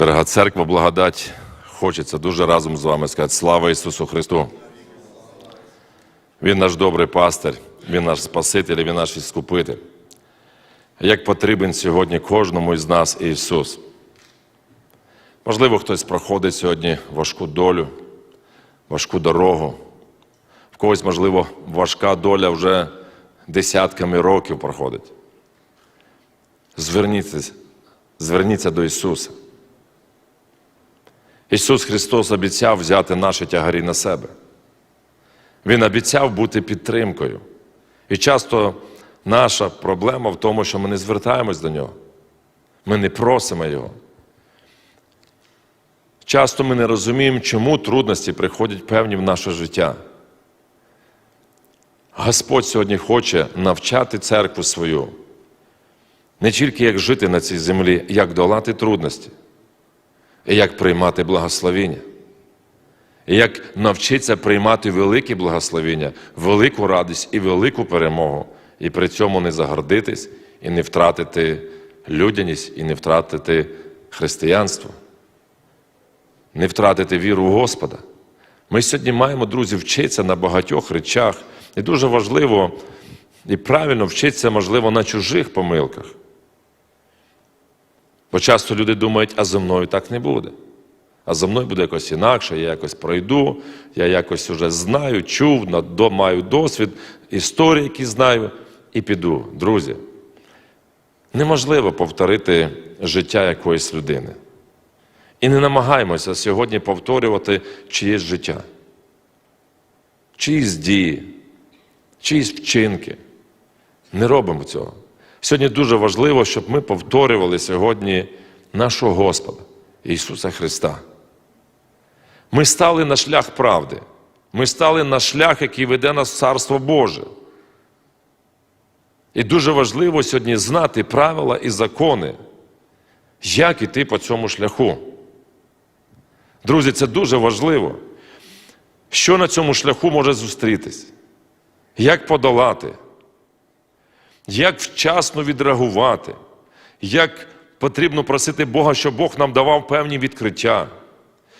Дорога церква, благодать, хочеться дуже разом з вами сказати слава Ісусу Христу. Він наш добрий пастир, Він наш Спаситель, Він наш Іскупитель. Як потрібен сьогодні кожному із нас Ісус. Можливо, хтось проходить сьогодні важку долю, важку дорогу. В когось, можливо, важка доля вже десятками років проходить. Зверніться, зверніться до Ісуса. Ісус Христос обіцяв взяти наші тягарі на себе. Він обіцяв бути підтримкою. І часто наша проблема в тому, що ми не звертаємось до Нього. Ми не просимо Його. Часто ми не розуміємо, чому трудності приходять певні в наше життя. Господь сьогодні хоче навчати церкву свою, не тільки як жити на цій землі, як долати трудності, як приймати благословіння, і як навчитися приймати великі благословіння, велику радість і велику перемогу, і при цьому не загордитись і не втратити людяність, і не втратити християнство, не втратити віру в Господа. Ми сьогодні маємо, друзі, вчитися на багатьох речах. І дуже важливо і правильно вчитися, можливо, на чужих помилках. Бо часто люди думають, а зі мною так не буде. А зі мною буде якось інакше, я якось пройду, я якось вже знаю, чув, маю досвід, історії, які знаю, і піду. Друзі, неможливо повторити життя якоїсь людини. І не намагаємося сьогодні повторювати чиєсь життя, чиїсь дії, чиїсь вчинки. Не робимо цього. Сьогодні дуже важливо, щоб ми повторювали сьогодні нашого Господа Ісуса Христа. Ми стали на шлях правди. Ми стали на шлях, який веде нас в Царство Боже. І дуже важливо сьогодні знати правила і закони, як іти по цьому шляху. Друзі, це дуже важливо. Що на цьому шляху може зустрітись? Як подолати? Як вчасно відреагувати? Як потрібно просити Бога, щоб Бог нам давав певні відкриття,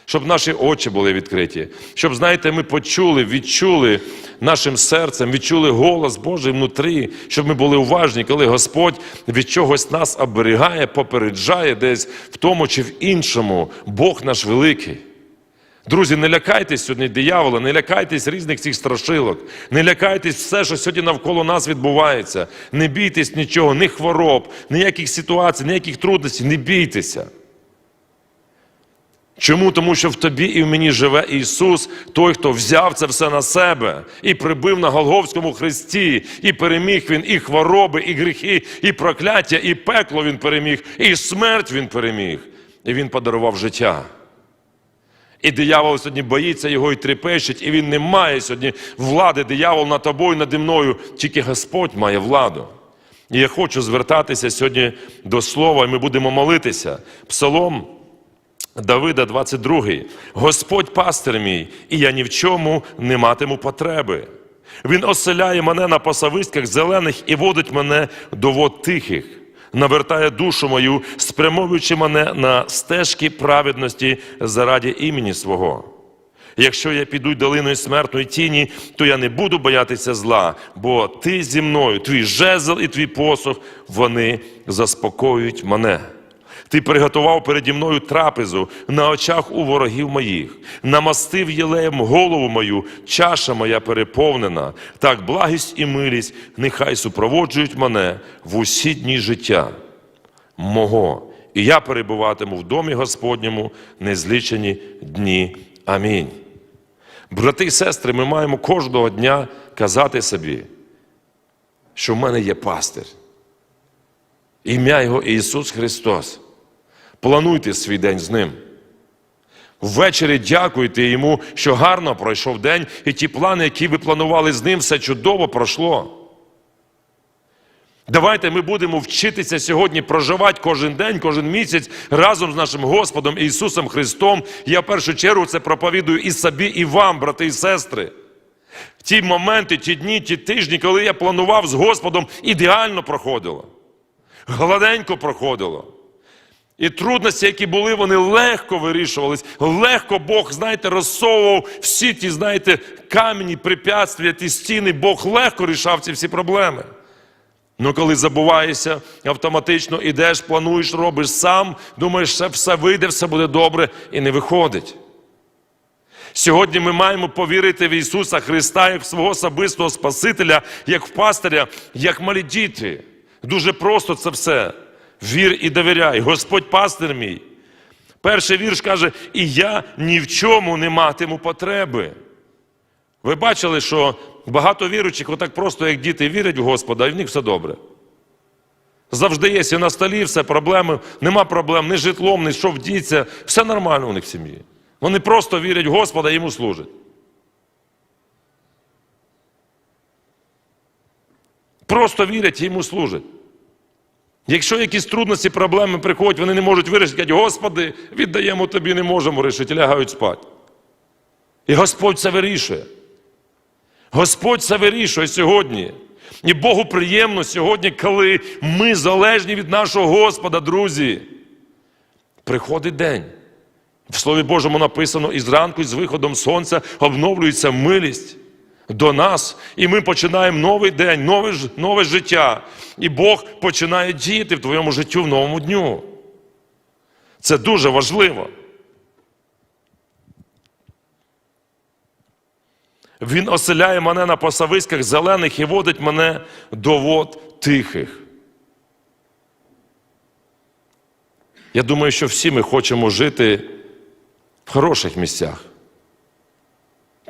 щоб наші очі були відкриті, щоб, знаєте, ми почули, відчули нашим серцем, відчули голос Божий внутрі, щоб ми були уважні, коли Господь від чогось нас оберігає, попереджає десь в тому чи в іншому, Бог наш великий. Друзі, не лякайтесь сьогодні диявола, не лякайтесь різних цих страшилок, не лякайтесь все, що сьогодні навколо нас відбувається. Не бійтесь нічого, ні хвороб, ніяких ситуацій, ніяких трудностей, не бійтеся. Чому? Тому що в тобі і в мені живе Ісус, той, хто взяв це все на себе і прибив на Голговському хресті, і переміг Він і хвороби, і гріхи, і прокляття, і пекло Він переміг, і смерть Він переміг. І Він подарував життя. І диявол сьогодні боїться його і трепещить, і він не має сьогодні влади, диявол над тобою, наді мною, тільки Господь має владу. І я хочу звертатися сьогодні до слова, і ми будемо молитися. Псалом Давида, 22. Господь пастир мій, і я ні в чому не матиму потреби. Він оселяє мене на пасовиськах зелених і водить мене до вод тихих навертає душу мою, спрямовуючи мене на стежки праведності заради імені свого. Якщо я піду долиною смертної тіні, то я не буду боятися зла, бо ти зі мною, твій жезл і твій посох, вони заспокоюють мене. Ти приготував переді мною трапезу на очах у ворогів моїх, намастив єлеєм голову мою, чаша моя переповнена, так благість і милість нехай супроводжують мене в усі дні життя мого, і я перебуватиму в домі Господньому незлічені дні. Амінь. Брати і сестри, ми маємо кожного дня казати собі, що в мене є пастир. Ім'я Його Ісус Христос. Плануйте свій день з ним. Ввечері дякуйте йому, що гарно пройшов день, і ті плани, які ви планували з ним, все чудово пройшло. Давайте ми будемо вчитися сьогодні проживати кожен день, кожен місяць разом з нашим Господом Ісусом Христом. Я в першу чергу це проповідую і собі, і вам, брати і сестри. Ті моменти, ті дні, ті тижні, коли я планував з Господом, ідеально проходило. Гладенько проходило. І трудності, які були, вони легко вирішувались. Легко Бог, знаєте, розсовував всі ті, знаєте, камені, препятствия, ті стіни. Бог легко рішав ці всі проблеми. Ну, коли забуваєшся, автоматично ідеш, плануєш, робиш сам, думаєш, що все вийде, все буде добре, і не виходить. Сьогодні ми маємо повірити в Ісуса Христа як в свого особистого Спасителя, як в пастиря, як малі діти. Дуже просто це все. Вір і довіряй. Господь пастир мій. Перший вірш каже: І я ні в чому не матиму потреби. Ви бачили, що багато віруючих, отак просто, як діти, вірять в Господа, і в них все добре. Завжди є і на столі, все проблеми, нема проблем ні житлом, ні що вдіться, все нормально у них в сім'ї. Вони просто вірять в Господа і йому служать. Просто вірять і йому служать. Якщо якісь трудності, проблеми приходять, вони не можуть вирішити, кажуть, Господи, віддаємо тобі, не можемо вирішити, лягають спати. І Господь це вирішує. Господь це вирішує сьогодні. І Богу приємно сьогодні, коли ми залежні від нашого Господа, друзі. Приходить день. В Слові Божому написано, і зранку, з виходом сонця обновлюється милість до нас. І ми починаємо новий день, нове, нове життя. І Бог починає діяти в твоєму життю в новому дню. Це дуже важливо. Він оселяє мене на пасовиськах зелених і водить мене до вод тихих. Я думаю, що всі ми хочемо жити в хороших місцях.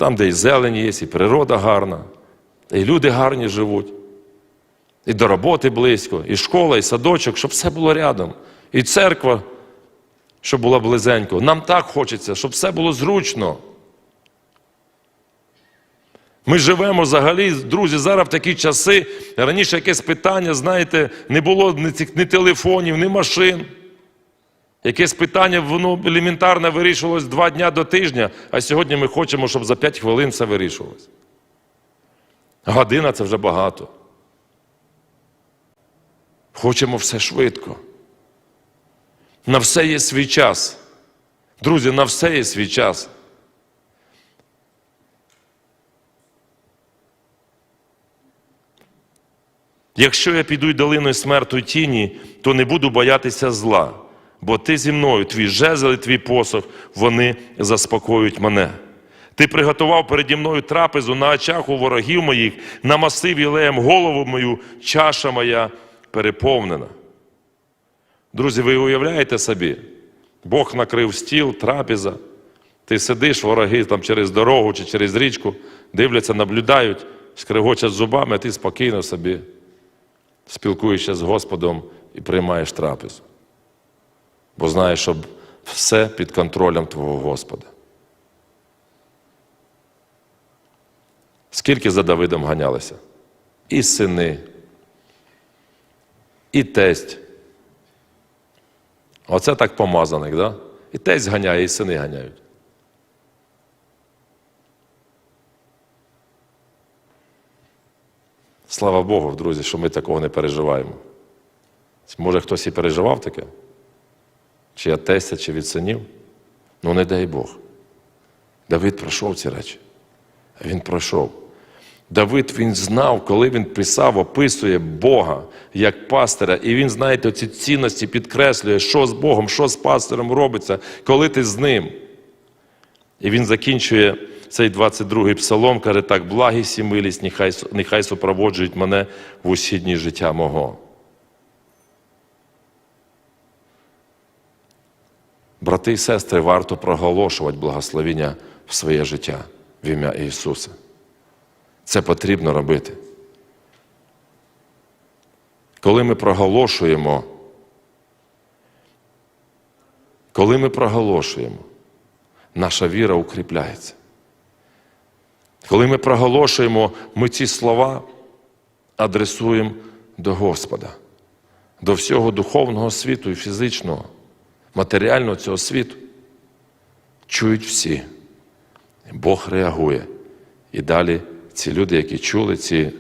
Там, де і зелень є, і природа гарна, і люди гарні живуть, і до роботи близько, і школа, і садочок, щоб все було рядом. І церква, щоб була близенько. Нам так хочеться, щоб все було зручно. Ми живемо взагалі, друзі, зараз в такі часи. Раніше якесь питання, знаєте, не було ні телефонів, ні машин. Якесь питання, воно елементарно вирішувалось два дня до тижня, а сьогодні ми хочемо, щоб за 5 хвилин все вирішувалось. Година це вже багато. Хочемо все швидко. На все є свій час. Друзі, на все є свій час. Якщо я піду й долиною смерту тіні, то не буду боятися зла, бо ти зі мною, твій жезл і твій посох, вони заспокоюють мене. Ти приготував переді мною трапезу на очах у ворогів моїх, намасив єлеєм голову мою, чаша моя переповнена. Друзі, ви уявляєте собі, Бог накрив стіл, трапеза, ти сидиш, вороги там через дорогу чи через річку, дивляться, наблюдають, скригочать зубами, а ти спокійно собі спілкуєшся з Господом і приймаєш трапезу. Бо знаєш, що все під контролем Твого Господа. Скільки за Давидом ганялися? І сини, і тесть. Оце так помазаних, да? І тесть ганяє, і сини ганяють. Слава Богу, друзі, що ми такого не переживаємо. Може, хтось і переживав таке? Чи я тестя, чи від синів? Ну, не дай Бог. Давид пройшов ці речі. Він пройшов. Давид він знав, коли він писав, описує Бога як пастиря, і він, знаєте, ці цінності підкреслює, що з Богом, що з пастирем робиться, коли ти з ним. І він закінчує цей 22-й псалом, каже, так, благість і милість, нехай, нехай супроводжують мене в усі дні життя мого. Брати і сестри, варто проголошувати благословення в своє життя в ім'я Ісуса. Це потрібно робити. Коли ми проголошуємо, коли ми проголошуємо, наша віра укріпляється. Коли ми проголошуємо, ми ці слова адресуємо до Господа, до всього духовного світу і фізичного, матеріального цього світу. Чують всі. Бог реагує. І далі ці люди, які чули, ці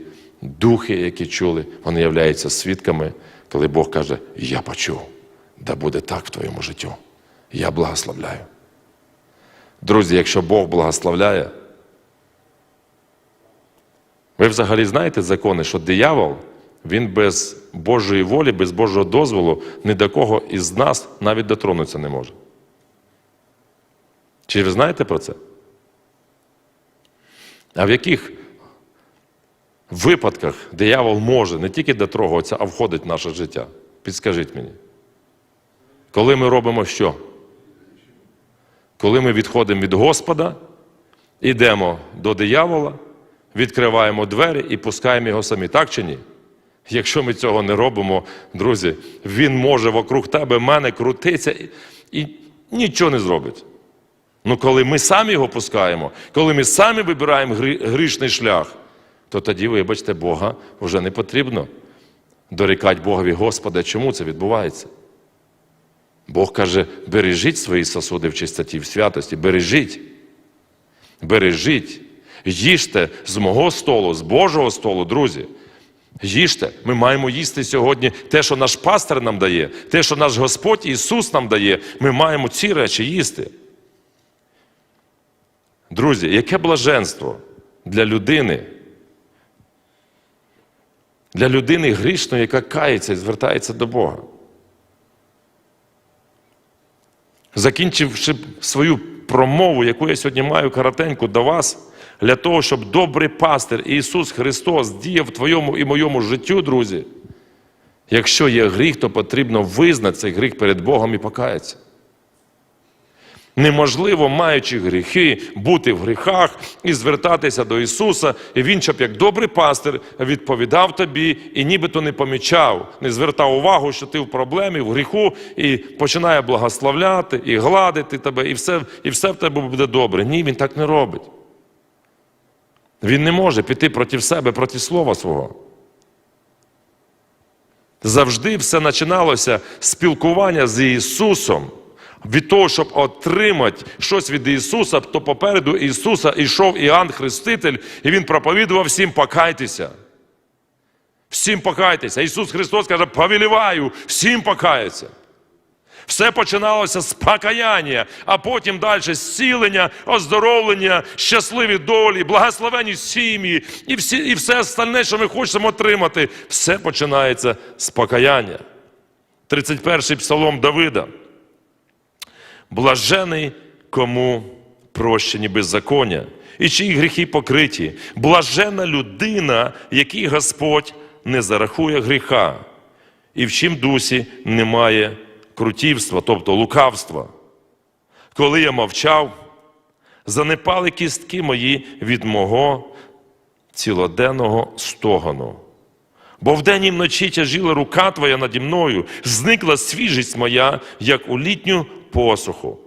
духи, які чули, вони являються свідками, коли Бог каже: Я почув. Да буде так в твоєму життю. Я благословляю. Друзі, якщо Бог благословляє, ви взагалі знаєте закони, що диявол, він без Божої волі, без Божого дозволу ні до кого із нас навіть дотронутися не може. Чи ви знаєте про це? А в яких випадках диявол може не тільки дотрогуватися, а входить в наше життя? Підскажіть мені. Коли ми робимо що? Коли ми відходимо від Господа, йдемо до диявола, відкриваємо двері і пускаємо його самі, так чи ні? Якщо ми цього не робимо, друзі, він може вокруг тебе, мене крутитися і, нічого не зробить. Ну, коли ми самі його пускаємо, коли ми самі вибираємо грі- грішний шлях, то тоді, вибачте, Бога вже не потрібно дорікати Богові Господа. Чому це відбувається? Бог каже, бережіть свої сосуди в чистоті, в святості, бережіть. Бережіть. Їжте з мого столу, з Божого столу, друзі. Їжте. Ми маємо їсти сьогодні те, що наш пастир нам дає, те, що наш Господь Ісус нам дає. Ми маємо ці речі їсти. Друзі, яке блаженство для людини, для людини грішної, яка кається і звертається до Бога. Закінчивши свою промову, яку я сьогодні маю коротеньку до вас, для того, щоб добрий пастир Ісус Христос діяв в твоєму і моєму життю, друзі. Якщо є гріх, то потрібно визнати цей гріх перед Богом і покаятися. Неможливо, маючи гріхи, бути в гріхах і звертатися до Ісуса, і Він, щоб як добрий пастир, відповідав тобі і нібито не помічав, не звертав увагу, що ти в проблемі, в гріху, і починає благословляти, і гладити тебе, і все, і все в тебе буде добре. Ні, він так не робить. Він не може піти проти себе, проти слова свого. Завжди все починалося спілкування з Ісусом. Від того, щоб отримати щось від Ісуса, то попереду Ісуса йшов Іоанн Хреститель, і Він проповідував всім покайтеся. Всім покайтеся. Ісус Христос каже, повеліваю, всім покаяться. Все починалося з покаяння, а потім далі зцілення, оздоровлення, щасливі долі, благословені сім'ї і, всі, і все остальне, що ми хочемо отримати, все починається з покаяння. 31-й псалом Давида. Блажений, кому прощені беззаконня, і чиї гріхи покриті. Блажена людина, якій Господь не зарахує гріха, і в чим дусі немає крутівства, тобто лукавства. Коли я мовчав, занепали кістки мої від мого цілоденного стогону. Бо вдень і вночі тяжіла рука твоя наді мною, зникла свіжість моя, як у літню посуху.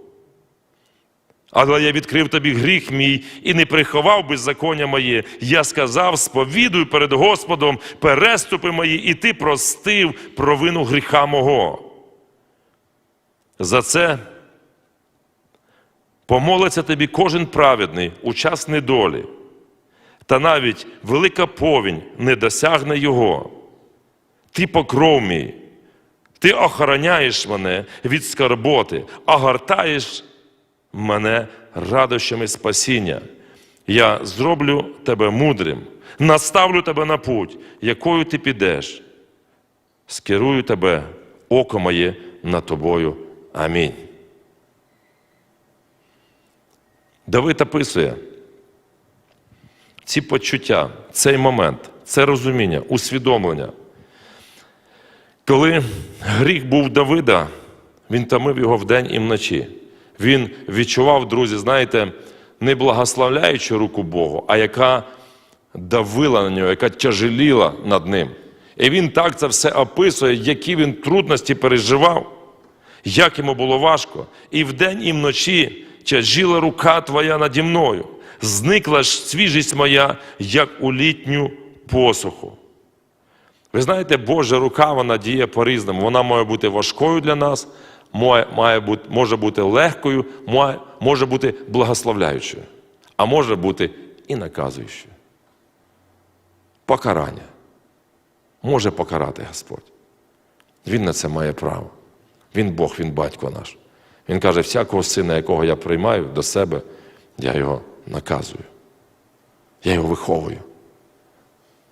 Але я відкрив тобі гріх мій і не приховав беззаконня моє. Я сказав: сповідуй перед Господом переступи мої, і ти простив провину гріха мого. За це помолиться тобі кожен праведний у час недолі, та навіть велика повінь не досягне його. Ти покров мій, ти охороняєш мене від скарботи, огортаєш мене радощами спасіння. Я зроблю тебе мудрим, наставлю тебе на путь, якою ти підеш. Скерую тебе, око моє над тобою. Амінь. Давид описує ці почуття, цей момент, це розуміння, усвідомлення. Коли гріх був Давида, він томив його вдень і вночі. Він відчував, друзі, знаєте, не благословляючи руку Богу, а яка давила на нього, яка тяжеліла над ним. І він так це все описує, які він трудності переживав, як йому було важко. І вдень, і вночі тяжіла рука твоя наді мною. Зникла ж свіжість моя, як у літню посуху. Ви знаєте, Божа рука вона діє по-різному. Вона має бути важкою для нас, має, має бути, може бути легкою, має, може бути благословляючою, а може бути і наказуючою. Покарання. Може покарати Господь. Він на це має право. Він Бог, Він батько наш. Він каже, всякого сина, якого я приймаю до себе, я його наказую. Я його виховую.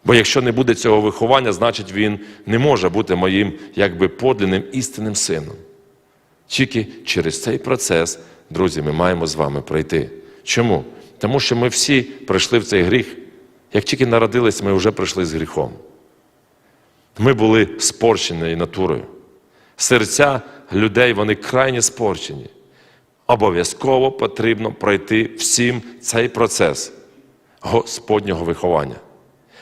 Бо якщо не буде цього виховання, значить він не може бути моїм якби подлинним істинним сином. Тільки через цей процес, друзі, ми маємо з вами пройти. Чому? Тому що ми всі прийшли в цей гріх. Як тільки народились, ми вже прийшли з гріхом. Ми були спорченою натурою. Серця людей вони крайні спорчені. Обов'язково потрібно пройти всім цей процес Господнього виховання.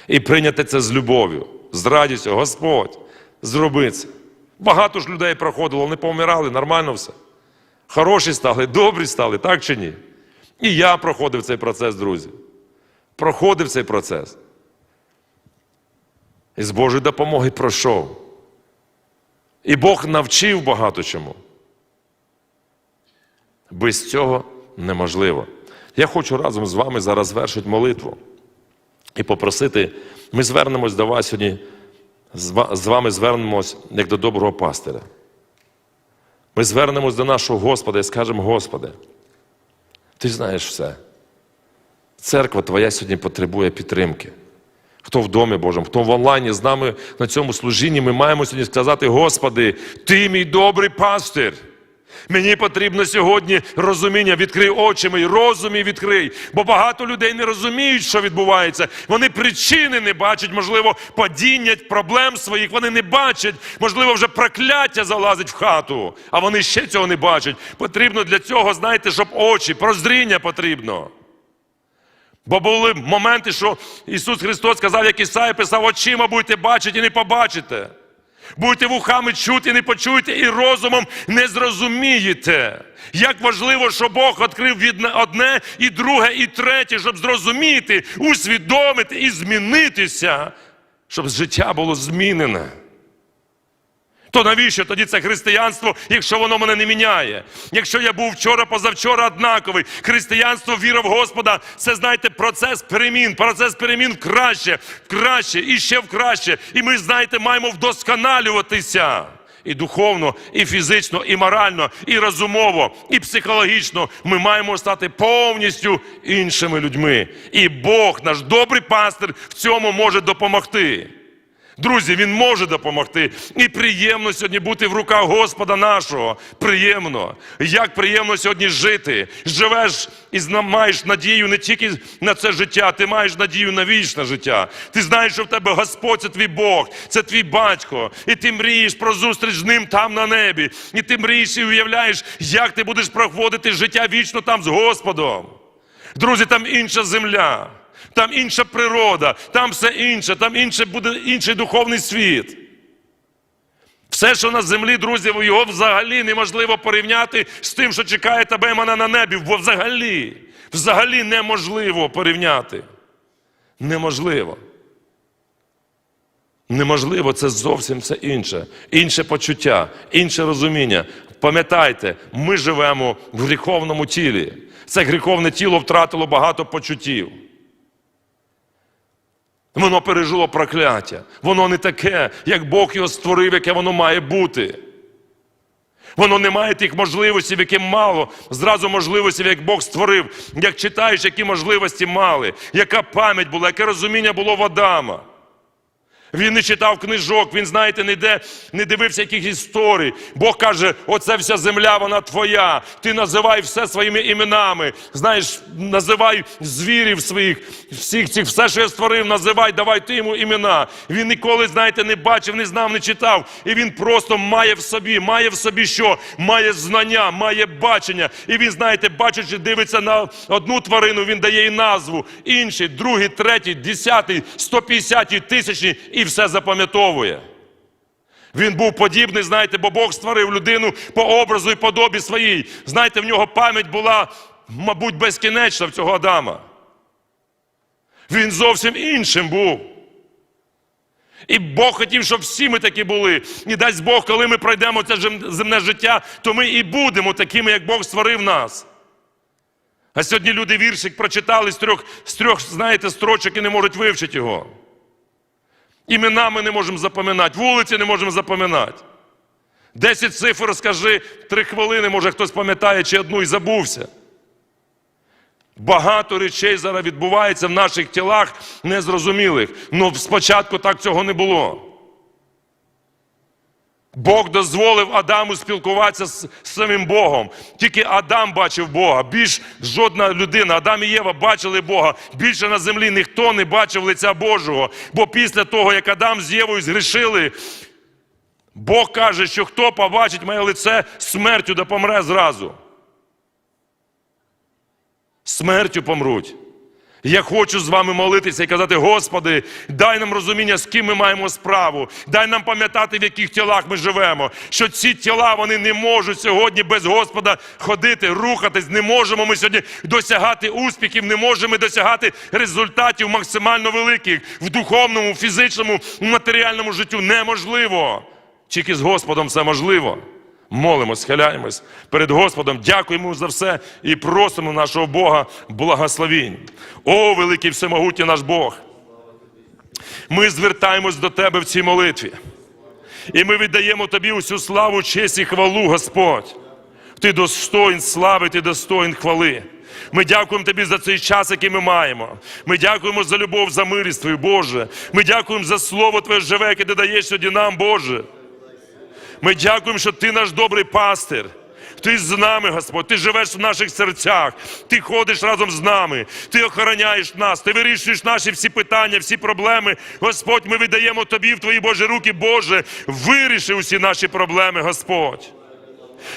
І прийняти це з любов'ю, з радістю. Господь, зроби це. Багато ж людей проходило, вони помирали, нормально все. Хороші стали, добрі стали, так чи ні? І я проходив цей процес, друзі. Проходив цей процес. І з Божої допомоги пройшов. І Бог навчив багато чому. Без цього неможливо. Я хочу разом з вами зараз звершити молитву і попросити, ми звернемось до вас сьогодні, з вами звернемось як до доброго пастиря. Ми звернемось до нашого Господа і скажемо, Господи, ти знаєш все. Церква Твоя сьогодні потребує підтримки. Хто в домі Божому, хто в онлайні з нами на цьому служінні, ми маємо сьогодні сказати, Господи, Ти мій добрий пастир. Мені потрібно сьогодні розуміння, відкрий очі мої, розум відкрий. Бо багато людей не розуміють, що відбувається. Вони причини не бачать, можливо, падіння проблем своїх. Вони не бачать, можливо, вже прокляття залазить в хату, а вони ще цього не бачать. Потрібно для цього, знаєте, щоб очі, прозріння потрібно. Бо були моменти, що Ісус Христос сказав, як Ісая писав, очима будете бачити і не побачите. Будете вухами чути, не почуєте, і розумом не зрозумієте. Як важливо, що Бог відкрив від одне і друге, і третє, щоб зрозуміти, усвідомити і змінитися, щоб життя було змінене. То навіщо тоді це християнство, якщо воно мене не міняє? Якщо я був вчора, позавчора однаковий, християнство, віра в Господа, це знаєте, процес перемін, процес перемін в краще, в краще і ще в краще. І ми, знаєте, маємо вдосконалюватися. І духовно, і фізично, і морально, і розумово, і психологічно ми маємо стати повністю іншими людьми. І Бог, наш добрий пастир, в цьому може допомогти. Друзі, він може допомогти. І приємно сьогодні бути в руках Господа нашого. Приємно. Як приємно сьогодні жити. Живеш і маєш надію не тільки на це життя, ти маєш надію на вічне життя. Ти знаєш, що в тебе Господь це твій Бог, це твій батько. І ти мрієш про зустріч з ним там на небі. І ти мрієш і уявляєш, як ти будеш проводити життя вічно там з Господом. Друзі, там інша земля, там інша природа, там все інше, там інше буде інший духовний світ. Все, що на землі, друзі, його взагалі неможливо порівняти з тим, що чекає тебе і мене на небі. Бо взагалі, взагалі неможливо порівняти. Неможливо. Неможливо, це зовсім все інше. Інше почуття, інше розуміння. Пам'ятайте, ми живемо в гріховному тілі. Це гріховне тіло втратило багато почуттів. Воно пережило прокляття. Воно не таке, як Бог його створив, яке воно має бути. Воно не має тих можливостей, які мало. Зразу можливостей, як Бог створив. Як читаєш, які можливості мали, яка пам'ять була, яке розуміння було в Адама. Він не читав книжок, він, знаєте, не, де, не дивився яких історій. Бог каже, оце вся земля, вона твоя. Ти називай все своїми іменами. Знаєш, називай звірів своїх, всіх цих, все, що я створив, називай, давай ти йому імена. Він ніколи, знаєте, не бачив, не знав, не читав. І він просто має в собі, має в собі що? Має знання, має бачення. І він, знаєте, бачачи, дивиться на одну тварину, він дає їй назву, інший, другий, третій, десятий, сто п'ятдесятий, тисячний, і все запам'ятовує. Він був подібний, знаєте, бо Бог створив людину по образу і подобі своїй. Знаєте, в нього пам'ять була, мабуть, безкінечна в цього Адама. Він зовсім іншим був. І Бог хотів, щоб всі ми такі були. І дасть Бог, коли ми пройдемо це земне життя, то ми і будемо такими, як Бог створив нас. А сьогодні люди віршик прочитали з трьох, з трьох, знаєте, строчок і не можуть вивчити його. Імена ми не можемо запам'ятати, вулиці не можемо запам'ятати. Десять цифр скажи, три хвилини, може хтось пам'ятає чи одну і забувся. Багато речей зараз відбувається в наших тілах незрозумілих. Ну спочатку так цього не було. Бог дозволив Адаму спілкуватися з самим Богом. Тільки Адам бачив Бога. Більш жодна людина, Адам і Єва бачили Бога. Більше на землі ніхто не бачив лиця Божого. Бо після того, як Адам з Євою згрішили, Бог каже, що хто побачить моє лице, смертю да помре зразу. Смертю помруть. Я хочу з вами молитися і казати, Господи, дай нам розуміння, з ким ми маємо справу. Дай нам пам'ятати, в яких тілах ми живемо. Що ці тіла вони не можуть сьогодні без Господа ходити, рухатись. Не можемо ми сьогодні досягати успіхів, не можемо досягати результатів максимально великих в духовному, фізичному, матеріальному життю. Неможливо. Тільки з Господом це можливо. Молимось, схиляємось перед Господом, дякуємо за все і просимо нашого Бога благословінь. О, великий всемогутній наш Бог! Ми звертаємось до Тебе в цій молитві. І ми віддаємо Тобі усю славу, честь і хвалу, Господь. Ти достоїн слави, ти достоїн хвали. Ми дякуємо Тобі за цей час, який ми маємо. Ми дякуємо за любов, за милість Твою, Боже. Ми дякуємо за Слово Твоє живе, яке ти даєш сьогодні нам, Боже. Ми дякуємо, що ти наш добрий пастир. Ти з нами, Господь, ти живеш в наших серцях, ти ходиш разом з нами, ти охороняєш нас, ти вирішуєш наші всі питання, всі проблеми. Господь, ми віддаємо Тобі в Твої Божі руки, Боже, виріши усі наші проблеми, Господь.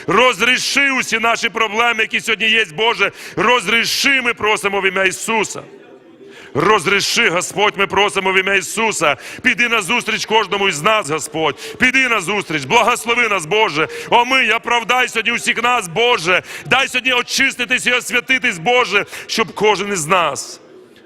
Розріши усі наші проблеми, які сьогодні є, Боже. Розріши, ми просимо в ім'я Ісуса. Розріши, Господь, ми просимо в ім'я Ісуса. Піди на зустріч кожному із нас, Господь. Піди на зустріч, благослови нас, Боже. О, ми, оправдай сьогодні усіх нас, Боже. Дай сьогодні очиститись і освятитись, Боже, щоб кожен із нас.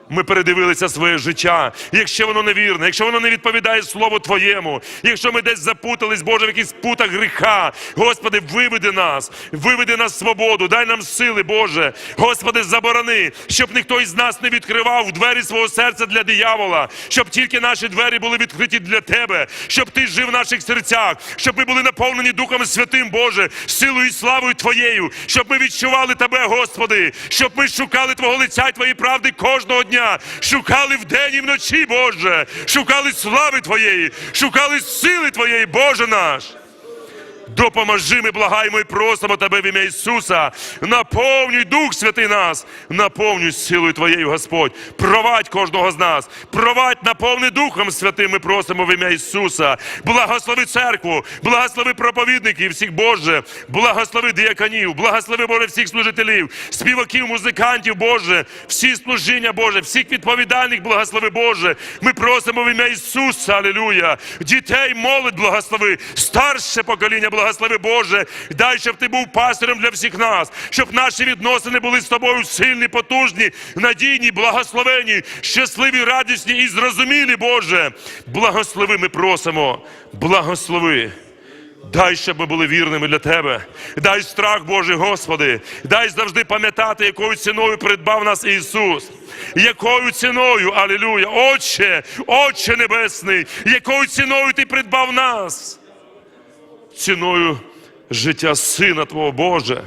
Ми передивилися своє життя. Якщо воно невірне, якщо воно не відповідає Слову Твоєму, якщо ми десь запутались, Боже, в якихось путах гріха, Господи, виведи нас, виведи нас свободу, дай нам сили, Боже. Господи, заборони, щоб ніхто із нас не відкривав двері свого серця для диявола, щоб тільки наші двері були відкриті для Тебе, щоб Ти жив в наших серцях, щоб ми були наповнені Духом Святим, Боже, силою і славою Твоєю, щоб ми відчували Тебе, Господи, щоб ми шукали Твого лиця і Твоєї правди кожного дня, шукали вдень і вночі, Боже, шукали слави Твоєї, шукали сили Твоєї, Боже наш. Допоможи, ми благаємо і просимо Тебе в ім'я Ісуса. Наповнюй Дух Святий нас, наповнюй силою Твоєю, Господь. Провадь кожного з нас, провадь, наповни Духом Святим, ми просимо в ім'я Ісуса. Благослови церкву, благослови проповідників, всіх Боже, благослови діяконів, благослови Боже всіх служителів, співаків, музикантів, Боже, всі служіння, Боже, всіх відповідальних, благослови Боже. Ми просимо в ім'я Ісуса, Алілуя. Дітей, молодь, благослови, старше покоління, благослови Боже. Дай, щоб ти був пастирем для всіх нас, щоб наші відносини були з тобою сильні, потужні, надійні, благословені, щасливі, радісні і зрозумілі, Боже. Благослови, ми просимо, благослови. Дай, щоб ми були вірними для Тебе. Дай страх Божий, Господи. Дай завжди пам'ятати, якою ціною придбав нас Ісус. Якою ціною, алілюя, Отче, Отче Небесний, якою ціною Ти придбав нас? Ціною життя Сина Твого Боже.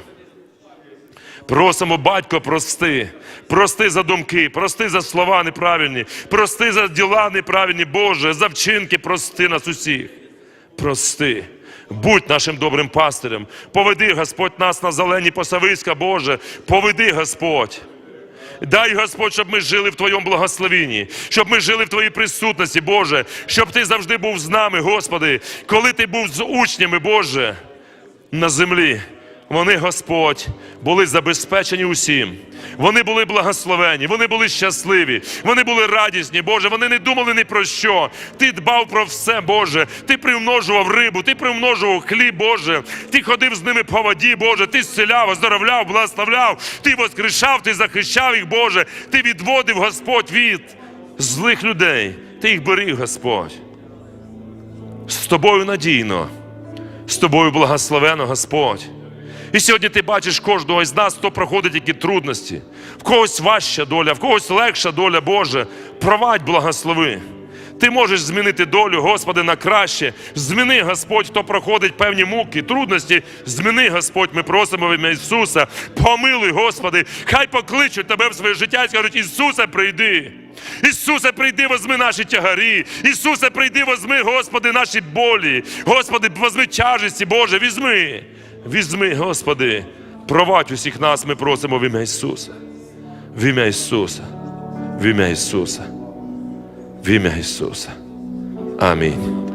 Просимо, батько, прости, прости за думки, прости за слова неправильні, прости за діла неправильні, Боже, за вчинки, прости нас усіх. Прости. Будь нашим добрим пастирем. Поведи, Господь, нас на зелені посависька, Боже. Поведи, Господь. Дай, Господь, щоб ми жили в Твоєму благословенні, щоб ми жили в Твоїй присутності, Боже, щоб Ти завжди був з нами, Господи, коли Ти був з учнями, Боже, на землі. Вони, Господь, були забезпечені усім. Вони були благословені, вони були щасливі, вони були радісні, Боже. Вони не думали ні про що. Ти дбав про все, Боже. Ти примножував рибу, ти примножував хліб, Боже. Ти ходив з ними по воді, Боже. Ти зціляв, оздоровляв, благословляв, ти воскрешав, ти захищав їх, Боже. Ти відводив, Господь, від злих людей. Ти їх беріг, Господь. З тобою надійно, з тобою благословено, Господь. І сьогодні ти бачиш кожного із нас, хто проходить які трудності. В когось важча доля, в когось легша доля, Боже. Провадь, благослови. Ти можеш змінити долю, Господи, на краще. Зміни, Господь, хто проходить певні муки, трудності. Зміни, Господь, ми просимо в ім'я Ісуса. Помилуй, Господи, хай покличуть Тебе в своє життя і скажуть, Ісусе, прийди. Ісусе, прийди, возьми наші тягарі. Ісусе, прийди, возьми, Господи, наші болі. Господи, возьми тяжесті, Боже, візьми. Візьми, Господи. Провадь усіх нас, ми просимо в ім'я Ісуса. В ім'я Ісуса. В ім'я Ісуса. В ім'я Ісуса. Амінь.